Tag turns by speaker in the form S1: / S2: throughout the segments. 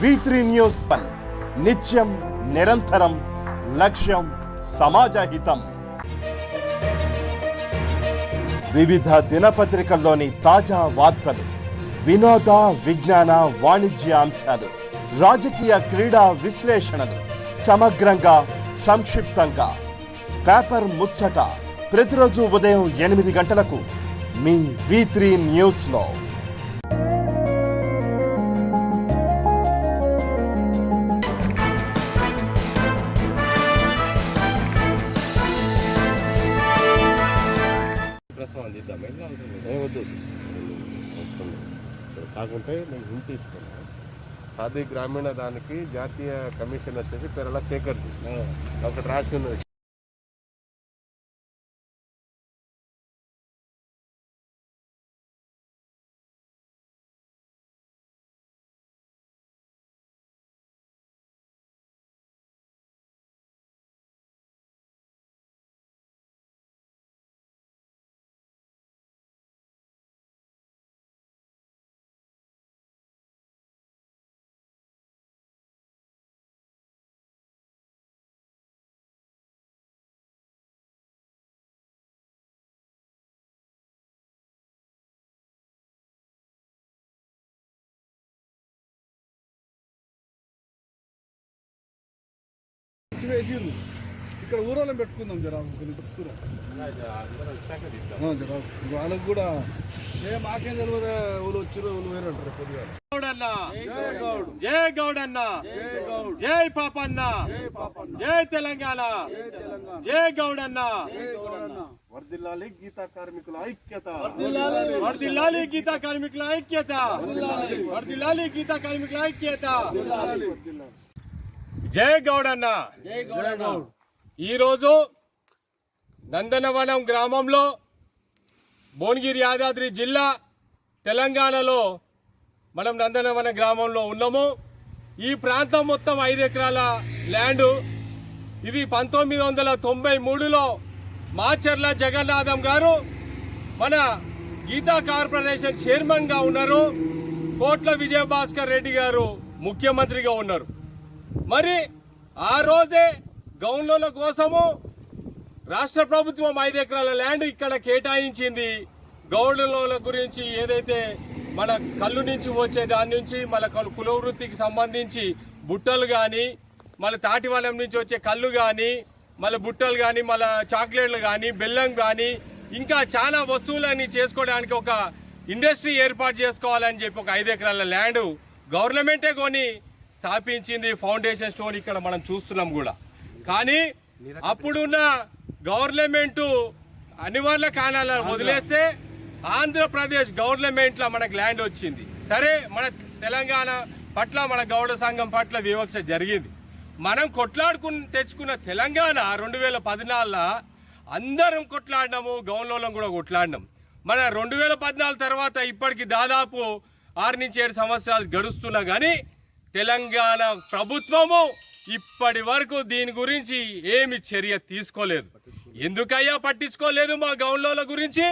S1: V three news one నిత్యం నిరంతరం లక్ష్యం సమాజహితం వివిధ దినపత్రికల్లోని తాజా వార్తలు వినోద విజ్ఞాన వాణిజ్య అంశాలు రాజకీయ క్రీడా విశ్లేషణలు సమగ్రంగా సంక్షిప్తంగా. పేపర్ ముచ్చట ప్రతిరోజు ఉదయం ఎనిమిది గంటలకు మీ వి త్రీ న్యూస్లో
S2: అవసరం లేదు.
S3: వద్దు. కాకుంటే నేను హింట్ ఇస్తున్నాను ఖాదీ గ్రామీణ దానికి జాతీయ కమిషన్ వచ్చేసి పేరళ శేఖర్ జీ.
S2: ఆ,
S3: ఒకటి రాసి ఉన్నది
S4: వేసిర్రు ఇక్కడ ఊరోళ్ళని పెట్టుకుందాం జరా కొన్ని చూరా
S2: అందరం వచ్చాక తీద్దాం.
S4: జరా వాళ్ళకి కూడా ఏ మాకేం తెలియదు వాళ్ళు వచ్చిర్రు వాళ్ళు వేరే అంటారు కొద్దిగా
S5: గౌడన్న. జై గౌడన్న. జై పాపన్న. జై తెలంగాణ. జై గౌడన్న.
S3: వర్దిల్లాలి గీతా కార్మికుల ఐక్యత.
S5: వర్దిల్లాలి. గీతా కార్మికుల ఐక్యత. వర్దిల్లాలి. గీతా కార్మికుల ఐక్యత. జై గౌడన్న. ఈ రోజు నందనవనం గ్రామంలో భువనగిరి యాదాద్రి జిల్లా తెలంగాణలో మనం నందనవన గ్రామంలో ఉన్నాము. ఈ ప్రాంతం మొత్తం ఐదు ఎకరాల ల్యాండ్. ఇది పంతొమ్మిది వందల తొంభై మూడులో మాచర్ల జగన్నాథం గారు మన గీతా కార్పొరేషన్ చైర్మన్గా ఉన్నారు. కోట్ల విజయభాస్కర్ రెడ్డి గారు ముఖ్యమంత్రిగా ఉన్నారు. మరి ఆ రోజే గౌన్ల కోసము రాష్ట్ర ప్రభుత్వం ఐదు ఎకరాల ల్యాండ్ ఇక్కడ కేటాయించింది. గౌడుల గురించి ఏదైతే మన కళ్ళు నుంచి వచ్చే దాని నుంచి మన కలు- కుల వృత్తికి సంబంధించి బుట్టలు కానీ మన తాటివలం నుంచి వచ్చే కళ్ళు కానీ మన బుట్టలు కానీ మన చాక్లెట్లు కానీ బెల్లం కానీ ఇంకా చాలా వస్తువులని చేసుకోవడానికి ఒక ఇండస్ట్రీ ఏర్పాటు చేసుకోవాలని చెప్పి ఒక ఐదు ఎకరాల ల్యాండ్ గవర్నమెంటే కొని స్థాపించింది ఫౌండేషన్ స్టోన్ ఇక్కడ మనం చూస్తున్నాం కూడా. కానీ అప్పుడున్న గవర్నమెంట్ అనివార్య కారణాలను వదిలేస్తే ఆంధ్రప్రదేశ్ గవర్నమెంట్లో మనకు ల్యాండ్ వచ్చింది. సరే మన తెలంగాణ పట్ల మన గౌడ సంఘం పట్ల వివక్ష జరిగింది. మనం కొట్లాడుకుని తెచ్చుకున్న తెలంగాణ రెండు వేల పద్నాలుగులో అందరం కొట్లాడినాము గౌన్లోలం కూడా కొట్లాడినాం. మన రెండు వేల పద్నాలుగు తర్వాత ఇప్పటికి దాదాపు ఆరు నుంచి ఏడు సంవత్సరాలు గడుస్తున్నా కానీ తెలంగాణ ప్రభుత్వము ఇప్పటి వరకు దీని గురించి ఏమి చర్య తీసుకోలేదు. ఎందుకయ్యా పట్టించుకోలేదు మా గౌన్లోల గురించి?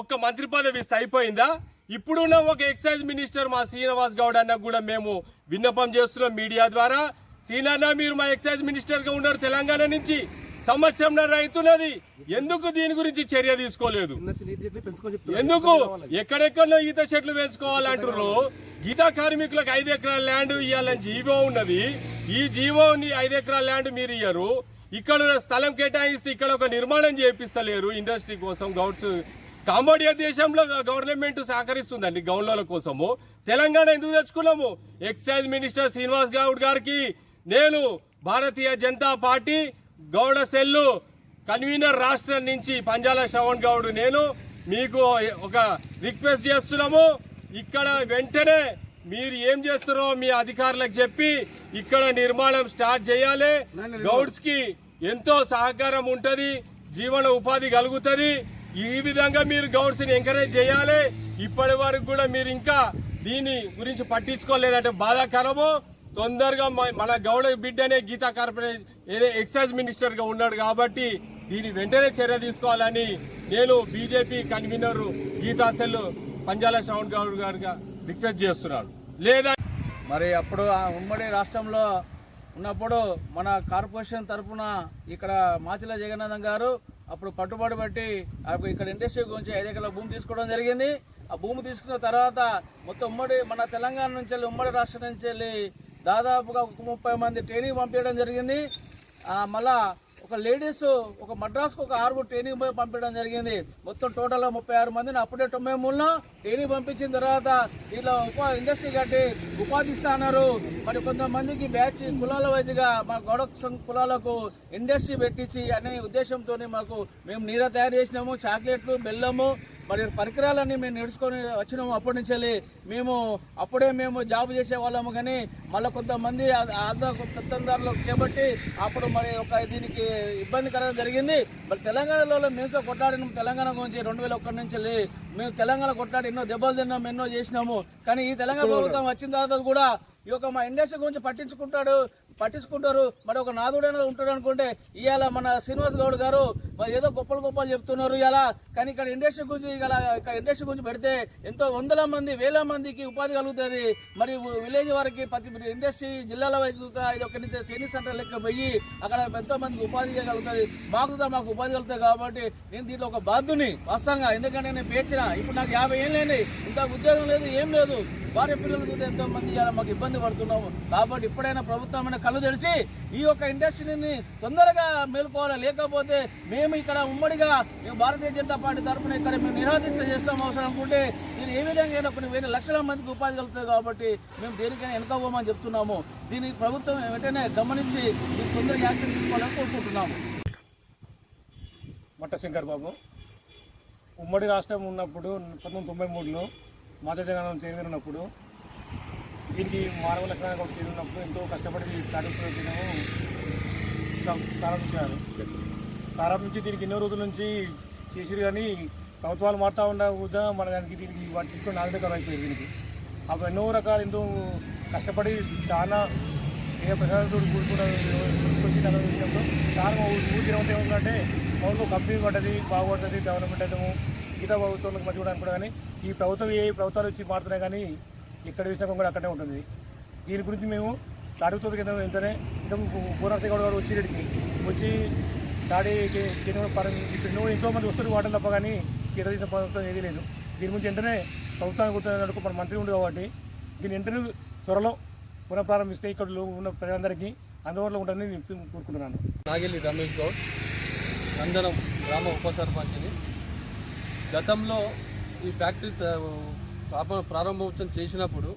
S5: ఒక్క మంత్రి పదవి ఇస్తే అయిపోయిందా? ఇప్పుడున్న ఒక ఎక్సైజ్ మినిస్టర్ మా శ్రీనివాస్ గౌడ్ అన్న కూడా మేము విన్నపం చేస్తున్నాం మీడియా ద్వారా. సీనన్న మీరు మా ఎక్సైజ్ మినిస్టర్గా ఉన్నారు తెలంగాణ నుంచి. సంవత్సరం అవుతున్నది ఎందుకు దీని గురించి చర్య తీసుకోలేదు? ఎందుకు? ఎక్కడెక్కడో ఈత చెట్లు పెంచుకోవాలంటారు గీతా కార్మికులకు ఐదు ఎకరాల ల్యాండ్ ఇవ్వాలని జీవో ఉన్నది. ఈ జీవోని ఐదు ఎకరాల ల్యాండ్ మీరు ఇయ్యరు. ఇక్కడ స్థలం కేటాయిస్తే ఇక్కడ ఒక నిర్మాణం చేపిస్తలేరు ఇండస్ట్రీ కోసం. గౌడ్స్ కాంబోడియా దేశంలో గవర్నమెంట్ సహకరిస్తుందండి గౌన్ల కోసము. తెలంగాణ ఎందుకు తెచ్చుకున్నాము? ఎక్సైజ్ మినిస్టర్ శ్రీనివాస్ గౌడ్ గారికి. నేను Bharatiya Janata party Gowda cell convenor రాష్ట్రం నుంచి పంజాల శ్రవణ్ గౌడ్ నేను మీకు ఒక రిక్వెస్ట్ చేస్తున్నాము. ఇక్కడ వెంటనే మీరు ఏం చేస్తారో మీ అధికారులకు చెప్పి ఇక్కడ నిర్మాణం స్టార్ట్ చేయాలి. గౌడ్స్కి ఎంతో సహకారం ఉంటుంది జీవన ఉపాధి కలుగుతుంది. ఈ విధంగా మీరు గౌడ్స్ని ఎంకరేజ్ చేయాలి. ఇప్పటి వరకు కూడా మీరు ఇంకా దీని గురించి పట్టించుకోలేదంటే బాధాకరము. తొందరగా మన గౌడ బిడ్డనే గీతా కార్పొరేషన్ ఏదో ఎక్సైజ్ మినిస్టర్గా ఉన్నాడు కాబట్టి దీని వెంటనే చర్య తీసుకోవాలని నేను BJP convenor Geetha cell Panjala Shravan Goud గారుగా request చేస్తున్నాను. లేదా
S4: మరి అప్పుడు ఆ ఉమ్మడి రాష్ట్రంలో ఉన్నప్పుడు మన కార్పొరేషన్ తరఫున ఇక్కడ మాచిల జగన్నాథం గారు అప్పుడు పట్టుబడి బట్టి ఇక్కడ ఇండస్ట్రీ గురించి ఐదు ఎకరాల భూమి తీసుకోవడం జరిగింది. ఆ భూమి తీసుకున్న తర్వాత మొత్తం ఉమ్మడి మన తెలంగాణ నుంచి వెళ్ళి ఉమ్మడి రాష్ట్రం నుంచి వెళ్ళి దాదాపుగా ఒక ముప్పై మంది ట్రైనింగ్ పంపించడం జరిగింది. మళ్ళా ఒక లేడీస్ ఒక మద్రాసుకు ఒక ఆరుగురు ట్రైనింగ్ పోయి పంపించడం జరిగింది. మొత్తం టోటల్గా ముప్పై ఆరు మందిని అప్పుడే తొంభై మూడులో ట్రైనింగ్ పంపించిన తర్వాత దీనిలో ఉప ఇండస్ట్రీ కట్టి ఉపాధి ఇస్తాన్నారు మరి కొంతమందికి బ్యాచ్ కులాల వైద్యగా మా గౌడ కులాలకు ఇండస్ట్రీ పెట్టించి అనే ఉద్దేశంతో మాకు మేము నీర తయారు చేసినాము. చాక్లెట్లు బెల్లము మరి పరికరాలన్నీ మేము నేర్చుకొని వచ్చినాము అప్పటి నుంచి వెళ్ళి. మేము అప్పుడే మేము జాబ్ చేసే వాళ్ళము కానీ మళ్ళీ కొంతమంది పెత్తందారులు చేపట్టి అప్పుడు మరి ఒక దీనికి ఇబ్బందికరంగా జరిగింది. మరి తెలంగాణలో మేముతో కొట్లాడినాం తెలంగాణ గురించి రెండు వేల ఒకటి నుంచి వెళ్ళి మేము తెలంగాణ కొట్లాడి ఎన్నో దెబ్బలు తిన్నాం ఎన్నో చేసినాము. కానీ ఈ తెలంగాణ ప్రభుత్వం వచ్చిన తర్వాత కూడా ఈ యొక్క మా ఇండస్ట్రీ గురించి పట్టించుకుంటాడు. పట్టించుకుంటారు. మరి ఒక నాదుడైనా ఉంటాడు అనుకుంటే ఇవాళ మన శ్రీనివాస్ గౌడ్ గారు మరి ఏదో గొప్పలు గొప్పలు చెప్తున్నారు ఇలా కానీ ఇక్కడ ఇండస్ట్రీ గురించి ఇలా ఇక్కడ ఇండస్ట్రీ గురించి పెడితే ఎంతో వందల మంది వేల మందికి ఉపాధి కలుగుతుంది. మరి విలేజ్ వారికి ప్రతి ఇండస్ట్రీ జిల్లాల వైపు ఇది ఒక ట్రైనింగ్ సెంటర్ లెక్క పోయి అక్కడ ఎంతో మందికి ఉపాధి చేయగలుగుతుంది. మాకు మాకు ఉపాధి కలుగుతుంది కాబట్టి నేను దీంట్లో ఒక బాధ్యుని వాస్తవంగా. ఎందుకంటే నేను పేర్చిన ఇప్పుడు నాకు యాభై ఏం లేని ఇంత ఉద్యోగం లేదు ఏం లేదు. భార్య పిల్లలు చూస్తే ఎంతో మంది మాకు ఇబ్బంది పడుతున్నాము. కాబట్టి ఇప్పుడైనా ప్రభుత్వం కళ్ళు తెరిచి ఈ యొక్క ఇండస్ట్రీని తొందరగా మేలుకోవాలి. లేకపోతే మేము ఇక్కడ ఉమ్మడిగా మేము భారతీయ జనతా పార్టీ తరఫున ఇక్కడ మేము నిరాదీక్ష చేస్తాం అవసరం అనుకుంటే దీన్ని ఏ విధంగా అయినా కొన్ని వేల లక్షల మందికి ఉపాధి కలుగుతుంది కాబట్టి మేము దేనికైనా వెనకపోమని చెప్తున్నాము. దీనికి ప్రభుత్వం వెంటనే గమనించి దీన్ని తొందరగా యాక్షన్ తీసుకోవాలని కోరుకుంటున్నాము.
S6: మట్టశంకర్ బాబు ఉమ్మడి రాష్ట్రం ఉన్నప్పుడు పంతొమ్మిది తొంభై మూడులో మాత జగన్ చైర్మన్ ఉన్నప్పుడు దీనికి మానవ లక్షణాలు చేరినప్పుడు ఎంతో కష్టపడి ఈ కార్యక్రమం ప్రారంభించారు. ప్రారంభించి దీనికి ఎన్నో రోజుల నుంచి చేసిరు కానీ ప్రభుత్వాలు మారుతూ ఉండ కూడా మన దానికి దీనికి వాటి తీసుకొని నాగరికరం అయిపోయింది దీనికి. అప్పుడు ఎన్నో రకాలు ఎంతో కష్టపడి చాలా ఏ ప్రసాదంతో కూడుకున్న తీసుకొచ్చి నడిపించినప్పుడు చాలా ఊరికి ఏమంటే ఏముందంటే అవును కంపెనీ పడ్డది బాగుపడుతుంది డెవలప్మెంట్ అవుతాము మిగతా ప్రభుత్వాలకు మంచిగా కూడా కానీ ఈ ప్రభుత్వం ఏ ప్రభుత్వాలు వచ్చి మారుతున్నాయి కానీ ఇక్కడ వేసినా కూడా అక్కడే ఉంటుంది. దీని గురించి మేము తాడుగుతుంది కింద వెంటనే ఇంకా పూర్ణాశ్రీ గౌడ్ గారు వచ్చి ఇక్కడికి వచ్చి దాడి ఇప్పుడు ఎంతో మంది వస్తారు వాటర్ తప్ప కానీ కేంద్ర దేశం ప్రభుత్వం ఏది లేదు. దీని గురించి వెంటనే ప్రభుత్వానికి గుర్తున్నట్టు మన మంత్రి ఉండు కాబట్టి దీని వెంటనే త్వరలో పునఃప్రారంభిస్తే ఇక్కడ ఉన్న ప్రజలందరికీ అందుబాటులో ఉంటుందని నేను కోరుకుంటున్నాను.
S7: నాగెల్లి రమేష్ గౌడ్ నందనం గ్రామ ఉప సర్పంచ్ని. గతంలో ఈ ఫ్యాక్టరీ ప్రారంభోత్సవం చేసినప్పుడు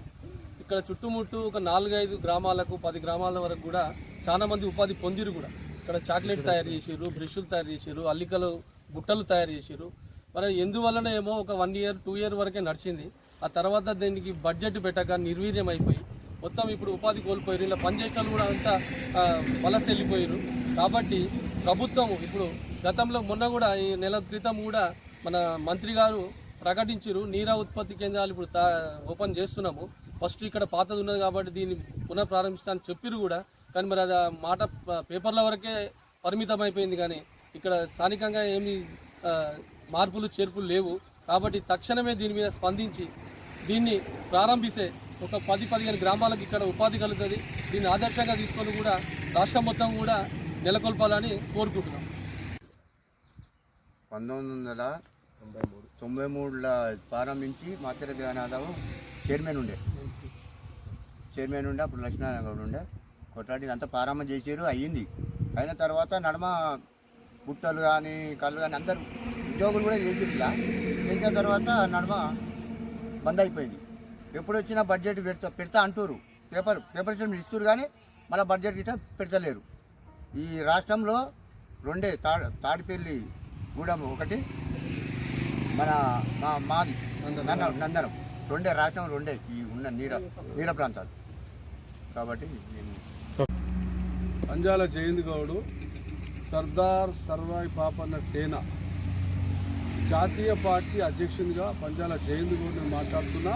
S7: ఇక్కడ చుట్టుముట్టు ఒక నాలుగైదు గ్రామాలకు పది గ్రామాల వరకు కూడా చాలా మంది ఉపాధి పొందిరు కూడా. ఇక్కడ చాక్లెట్ తయారు చేసారు బ్రష్లు తయారు చేసారు అల్లికలు బుట్టలు తయారు చేసిర్రు మరి ఎందువలన ఏమో ఒక వన్ ఇయర్ టూ ఇయర్ వరకే నడిచింది. ఆ తర్వాత దీనికి బడ్జెట్ పెట్టక నిర్వీర్యం అయిపోయి మొత్తం ఇప్పుడు ఉపాధి కోల్పోయారు. ఇలా పనిచేసిన వాళ్ళు కూడా అంతా ఆ, వలస వెళ్ళిపోయారు. కాబట్టి ప్రభుత్వం ఇప్పుడు గతంలో మొన్న కూడా ఈ నెల క్రితం కూడా మన మంత్రి గారు ప్రకటించారు నీరా ఉత్పత్తి కేంద్రాలు ఇప్పుడు తా- ఓపెన్ చేస్తున్నాము. ఫస్ట్ ఇక్కడ పాతది ఉన్నది కాబట్టి దీన్ని పునః ప్రారంభిస్తానని చెప్పిరు కూడా. కానీ మరి అది మాట పేపర్ల వరకే పరిమితం అయిపోయింది కానీ ఇక్కడ స్థానికంగా ఏమి మార్పులు చేర్పులు లేవు. కాబట్టి తక్షణమే దీని మీద స్పందించి దీన్ని ప్రారంభిస్తే ఒక పది పదిహేను గ్రామాలకు ఇక్కడ ఉపాధి కలుగుతుంది. దీన్ని ఆదర్శంగా తీసుకొని కూడా రాష్ట్రం మొత్తం కూడా నెలకొల్పాలని కోరుకుంటున్నాం.
S8: పంతొమ్మిది వందల తొంభై తొంభై మూడులో ప్రారంభించి మాచర దేవనాథం చైర్మన్ ఉండే. చైర్మన్ ఉండే అప్పుడు లక్ష్మీనారాయణ గౌడ్ ఉండే. కొట్లాడి అంతా ప్రారంభం చేసారు అయ్యింది. అయిన తర్వాత నడమ బుట్టలు కానీ కళ్ళు కానీ అందరు ఉద్యోగులు కూడా చేసిరు ఇలా చేసిన తర్వాత నడమ బంద్ అయిపోయింది. ఎప్పుడు వచ్చినా బడ్జెట్ పెడతా పెడతా అంటారు పేపర్ పేపర్ స్టేట్మెంట్ ఇస్తారు కానీ మళ్ళీ బడ్జెట్ గిట్ట పెడతలేరు. ఈ రాష్ట్రంలో రెండే తా తాడిపల్లి గూడెం ఒకటి మన మా మాది నందనం నందనం. రెండే రాష్ట్రం రెండే ఈ ఉన్న నీర నీర ప్రాంతాలు. కాబట్టి పంజాల
S4: అంజాల జయంత్ గౌడు సర్దార్ సర్వాయి పాపన్న సేన జాతీయ పార్టీ అధ్యక్షునిగా పంజాల జయంత్ గౌడ్ మాట్లాడుతున్నా.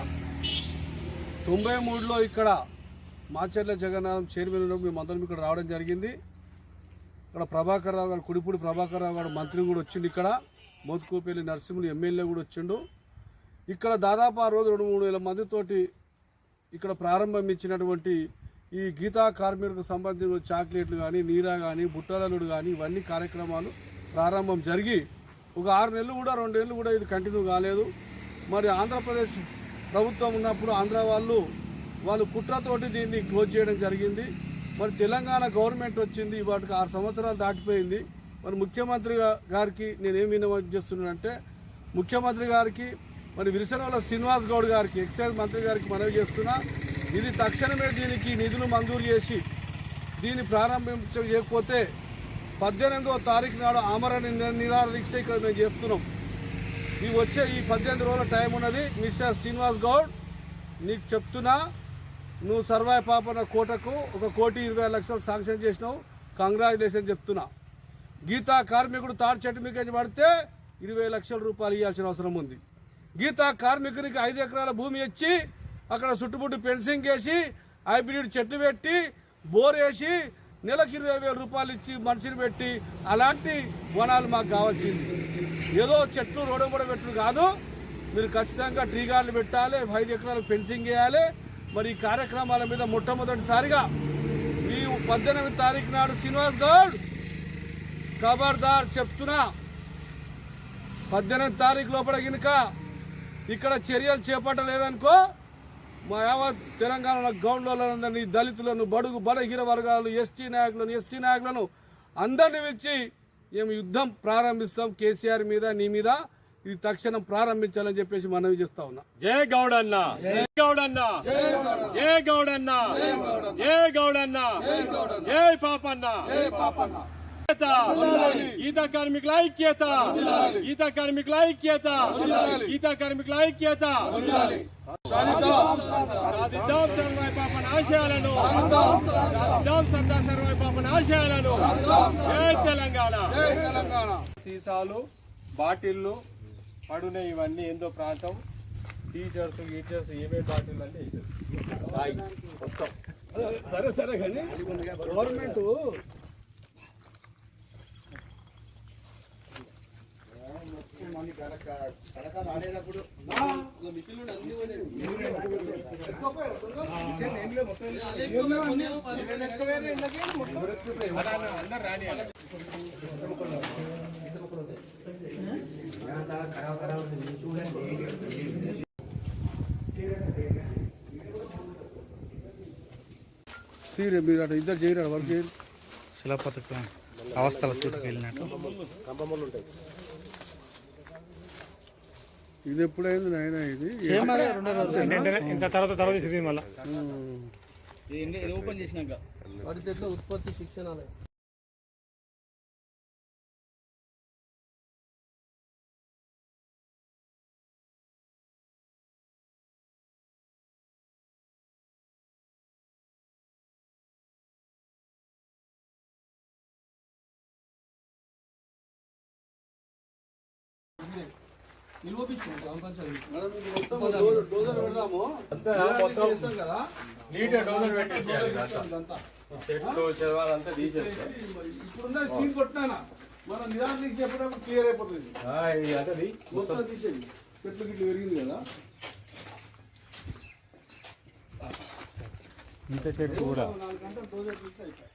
S4: తొంభై మూడులో ఇక్కడ మాచర్ల జగన్నాథం చైర్మన్ మేమందరం ఇక్కడ రావడం జరిగింది. ఇక్కడ ప్రభాకర్ రావు గారు కుడిపూడి ప్రభాకర్ రావు గారు మంత్రి కూడా వచ్చింది ఇక్కడ. మోతుకోపల్లి నరసింహులు ఎమ్మెల్యే కూడా వచ్చిండు. ఇక్కడ దాదాపు ఆ రోజు రెండు మూడు వేల మందితోటి
S9: ఇక్కడ ప్రారంభించినటువంటి ఈ గీతా కార్మికులకు సంబంధించిన చాక్లెట్లు కానీ నీరా కానీ బుట్టలలుడు కానీ ఇవన్నీ కార్యక్రమాలు ప్రారంభం జరిగి ఒక ఆరు నెలలు కూడా రెండు నెలలు కూడా ఇది కంటిన్యూ కాలేదు. మరి ఆంధ్రప్రదేశ్ ప్రభుత్వం ఉన్నప్పుడు ఆంధ్ర వాళ్ళు వాళ్ళు కుట్రతోటి దీన్ని క్లోజ్ చేయడం జరిగింది. మరి తెలంగాణ గవర్నమెంట్ వచ్చింది వాటికి ఆరు సంవత్సరాలు దాటిపోయింది. మరి ముఖ్యమంత్రి గారికి నేనేం వినతి చేస్తున్నానంటే ముఖ్యమంత్రి గారికి మరి విరిసనవల శ్రీనివాస్ గౌడ్ గారికి ఎక్సైజ్ మంత్రి గారికి మనవి చేస్తున్నా ఇది తక్షణమే దీనికి నిధులు మంజూరు చేసి దీన్ని ప్రారంభించకపోతే పద్దెనిమిదవ తారీఖు నాడు ఆమరణ ని- నిరాహార దీక్ష ఇక్కడ మేము చేస్తున్నాం. ఈ వచ్చే ఈ పద్దెనిమిది రోజుల టైం ఉన్నది మిస్టర్ శ్రీనివాస్ గౌడ్ నీకు చెప్తున్నా నువ్వు సర్వాయ పాపన కోటకు ఒక కోటి ఇరవై లక్షలు శాంక్షన్ చేసినావు కంగ్రాచులేషన్ చెప్తున్నా. గీతా కార్మికుడు తాడు చెట్టు మీకు పడితే ఇరవై లక్షల రూపాయలు ఇవ్వాల్సిన అవసరం ఉంది. గీతా కార్మికునికి ఐదు ఎకరాల భూమి ఇచ్చి అక్కడ చుట్టుముట్టు ఫెన్సింగ్ వేసి హైబ్రిడ్ చెట్టు పెట్టి బోర్ వేసి నెలకు ఇరవై వేల రూపాయలు ఇచ్చి మనిషిని పెట్టి అలాంటి వనాలు మాకు కావాల్సింది. ఏదో చెట్లు రోడబడ పెట్టుడు కాదు. మీరు ఖచ్చితంగా ట్రీ గార్డులు పెట్టాలి ఐదు ఎకరాలు ఫెన్సింగ్ వేయాలి. మరి ఈ కార్యక్రమాల మీద మొట్టమొదటిసారిగా ఈ పద్దెనిమిది తారీఖు నాడు శ్రీనివాస్ గౌడ్ ఖబర్దార్ చెప్తున్నా. పద్దెనిమిది తారీఖు లోపల గినుక ఇక్కడ చర్యలు చేపట్టలేదనుకో మా యావత్ తెలంగాణ గౌండ్లందరినీ దళితులను బడుగు బడగిర వర్గాలు ఎస్టీ నాయకులను ఎస్సీ నాయకులను అందరిని పిలిచి మేము యుద్ధం ప్రారంభిస్తాం కేసీఆర్ మీద నీ మీద. ఇది తక్షణం ప్రారంభించాలని చెప్పేసి మనవి చేస్తా ఉన్నా.
S5: జై గౌడన్న. జై గౌడన్న. జై గౌడన్న. జై గౌడన్న. జై పాపన్న. ఐక్యత. గీత కార్మికుల ఐక్యత గీత కార్మికుల ఐక్యత గీత కార్మికుల ఐక్యత. సాధిద్దాం. సర్వాయి పాపన ఆశయాలను. సాధిద్దాం. సర్దార్ సర్వాయి పాపన ఆశయాలను. జై తెలంగాణ. సీసాలు బాటిళ్ళు పడునే ఇవన్నీ ఏందో ప్రాంతం. టీచర్స్ గీచర్స్ ఏమేమి బాటిల్ అంటే మొత్తం.
S9: సరే సరే కానీ గవర్నమెంట్ సీరే మీరు అట్లా ఇద్దరు చేయరు వర్క్ చేయరు?
S10: శిలాపథక అవస్థల చుట్టుకు వెళ్ళినట్టు.
S9: ఇది ఎప్పుడైంది నాయన ఇది?
S6: ఇంకా తర్వాత తర్వాత ఇది మళ్ళీ.
S4: ఇది ఓపెన్ చేసినాక.
S7: వాటి చెట్ల ఉత్పత్తి శిక్షణ నిల్వపించు
S5: చెట్లు చెవాలంతా తీసేస్తే.
S9: ఇప్పుడున్న సీన్ కొట్టినా మన క్లియర్ అయిపోతుంది.
S5: ఆ, ఇది అంతది
S9: మొత్తం తీసేది చెట్లు గిట్లు పెరిగింది కదా.
S10: ఇంత చెట్టు కూడా
S9: నాలుగు గంటలు డోజర్ తీస్తే అయిపోయి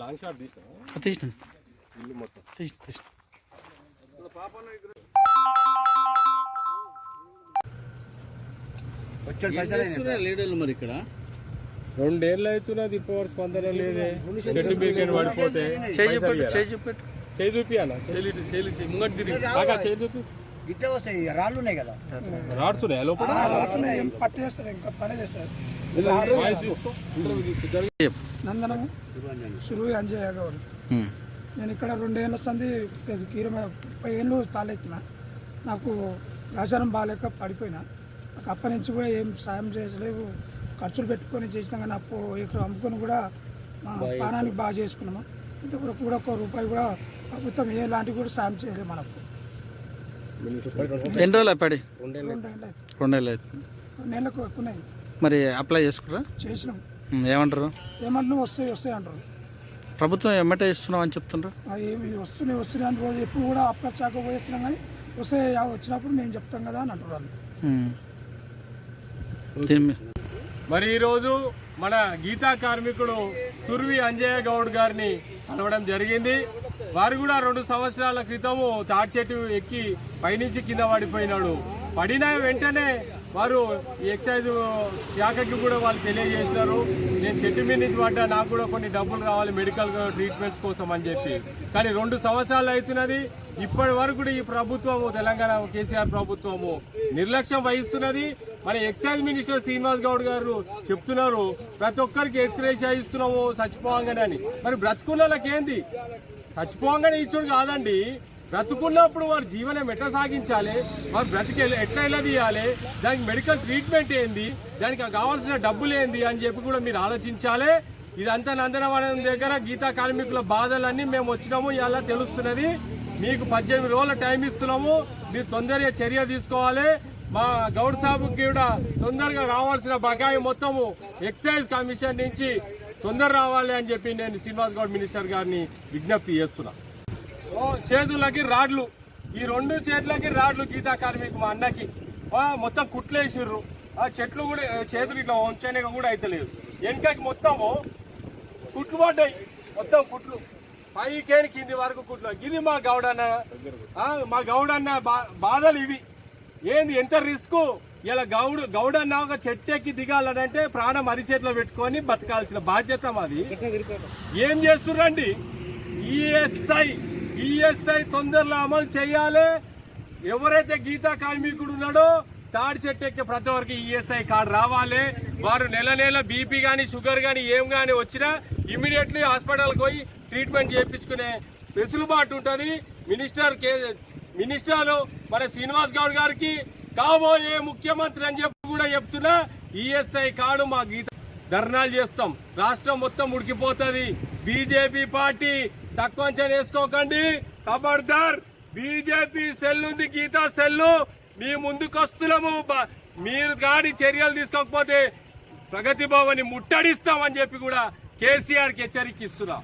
S5: లాంగ్ షాట్ తీసినా
S10: తీసిన తీసిన తీసిన.
S8: వచ్చాడు పైసలు
S4: లీడర్లు మరి ఇక్కడ?
S5: రెండేళ్ళు అవుతున్నది ఇప్పటి స్పందన లేదే. చెట్టు బీకెన్ పడిపోతే
S10: చేయి చూపెట్టు చేయి చూపెట్టు.
S5: చేయి చూపి
S7: ముంగట్ తిరిగి.
S5: బాగా చేయి చూపి.
S8: ఇట్లా వస్తాయి రాళ్ళు ఉన్నాయి కదా.
S5: రాడ్స్ ఉన్నాయా లోపల? వాయిస్ తీసుకో
S11: నందనము. సురువు అంజయ్య గౌడ్. నేను ఇక్కడ రెండేళ్ళ సంది ఇరవై ముప్పై ఏళ్ళు తాలెక్కిన నాకు ఆచారం బాగాలేక పడిపోయినా. నాకు అప్పటి నుంచి కూడా ఏం సాయం చేయలేవు. ఖర్చులు పెట్టుకొని చేసినా కానీ అప్పు ఇక్కడ అమ్ముకొని కూడా మా ప్రాణానికి బాగా చేసుకున్నాము. ఇంతవరకు కూడా ఒక రూపాయి కూడా ప్రభుత్వం ఎలాంటివి కూడా సాయం చేయలేదు మనకు.
S10: ఎన్ని రోజులు పడి
S11: రెండేళ్ళు నెలకు ఎక్కువనే
S10: మరి అప్లై చేసుకురా
S11: చేసినాం.
S10: ఏమంటారు?
S11: ఏమంటున్నావు? వస్తాయి వస్తాయి అంటారు.
S10: ప్రభుత్వం ఎమ్మటే ఇస్తున్నాం అని చెప్తున్నారు
S11: ఏమి వస్తున్నాయి వస్తున్నాయి అని రోజు ఎప్పుడు కూడా అప్పచ్చాక పోయిస్తున్నాం కానీ వస్తే వచ్చినప్పుడు మేము చెప్తాం కదా అని
S10: మీద
S5: మరి ఈరోజు మన గీతా కార్మికుడు సుర్వి అంజయ్య గౌడ్ గారిని కలవడం జరిగింది. వారు కూడా రెండు సంవత్సరాల క్రితము తాటి చెట్టు ఎక్కి పైనుంచి కింద పడిపోయినాడు. పడిన వెంటనే వారు ఈ ఎక్సైజ్ శాఖకి కూడా వాళ్ళు తెలియజేసినారు. నేను చెట్టు మీద నుంచి పడ్డా నాకు కూడా కొన్ని డబ్బులు కావాలి మెడికల్ ట్రీట్మెంట్స్ కోసం అని చెప్పి. కానీ రెండు సంవత్సరాలు అవుతున్నది ఇప్పటి వరకు కూడా ఈ ప్రభుత్వము తెలంగాణ కేసీఆర్ ప్రభుత్వము నిర్లక్ష్యం వహిస్తున్నది. మన ఎక్సైజ్ మినిస్టర్ శ్రీనివాస్ గౌడ్ గారు చెప్తున్నారు ప్రతి ఒక్కరికి ఎక్స్రే ఇస్తున్నాము చచ్చిపోవంగానే అని మరి బ్రతుకున్న వాళ్ళకి ఏంది చచ్చిపోవంగానే ఇచ్చుడు కాదండి. బ్రతుకున్నప్పుడు వారి జీవనం ఎట్లా సాగించాలి? వారు బ్రతికే ఎట్లా ఎలా తీయాలి? దానికి మెడికల్ ట్రీట్మెంట్ ఏంది? దానికి కావాల్సిన డబ్బులు ఏంది అని చెప్పి కూడా మీరు ఆలోచించాలి. ఇదంతా నందనవనం దగ్గర గీతా కార్మికుల బాధలన్నీ మేము వచ్చినాము ఇలా తెలుస్తున్నది. మీకు పద్దెనిమిది రోజుల టైం ఇస్తున్నాము. మీరు తొందరగా చర్య తీసుకోవాలి. మా గౌడ్ సాబుకి కూడా తొందరగా రావాల్సిన బకాయి మొత్తము ఎక్సైజ్ కమిషన్ నుంచి తొందర రావాలి అని చెప్పి నేను శ్రీనివాస్ గౌడ్ మినిస్టర్ గారిని విజ్ఞప్తి చేస్తున్నాను చేతులకి రాడ్లు. ఈ రెండు చేతులకి రాడ్లు గీతా కార్మికు మా అన్నకి. మొత్తం కుట్లేసిర్రు ఆ చెట్లు కూడా చేతులు ఇట్లా వంచనిక కూడా అయితలేదు. వెనకకి మొత్తము కుట్లు పడ్డాయి. మొత్తం కుట్లు. పైకేని కింది వరకు కుట్లు. ఇది మా గౌడన్న. మా గౌడన్న బా- బాధలు ఇవి. ఏంది ఎంత రిస్క్? ఇలా గౌడు గౌడన్న ఒక చెట్టెక్కి దిగాలనంటే ప్రాణం అరిచేతిలో పెట్టుకొని బతకాల్సిన బాధ్యత మాది. ఏం చేస్తుర్రండి? ఈఎస్ఐ ఈఎస్ఐ తొందరలో అమలు చేయాలి. ఎవరైతే గీతా కార్మికుడు ఉన్నాడో తాడి చెట్టు ఎక్కే ప్రతి ఒక్కరికి ఈఎస్ఐ కార్డు రావాలి. వారు నెల నెల బీపీ కానీ షుగర్ కానీ ఏం కానీ వచ్చినా ఇమీడియట్లీ హాస్పిటల్కి పోయి ట్రీట్మెంట్ చేయించుకునే వెసులుబాటు ఉంటుంది. మినిస్టర్ కే మినిస్టర్లు మన శ్రీనివాస్ గౌడ్ గారికి కాబోయే ముఖ్యమంత్రి అని చెప్పి కూడా చెప్తున్నా ఈఎస్ఐ కార్డు మా గీత ధర్నాలు చేస్తాం. రాష్ట్రం మొత్తం ఉడికిపోతుంది. బీజేపీ పార్టీ తక్కువ వేసుకోకండి. ఖబర్దార్ బీజేపీ సెల్ ఉంది గీతా సెల్లు. మీ ముందుకొస్తున్నాము మీరు గాడి చర్యలు తీసుకోకపోతే ప్రగతి భవన్ ముట్టడిస్తామని చెప్పి కూడా కేసీఆర్కి హెచ్చరిక ఇస్తున్నాం.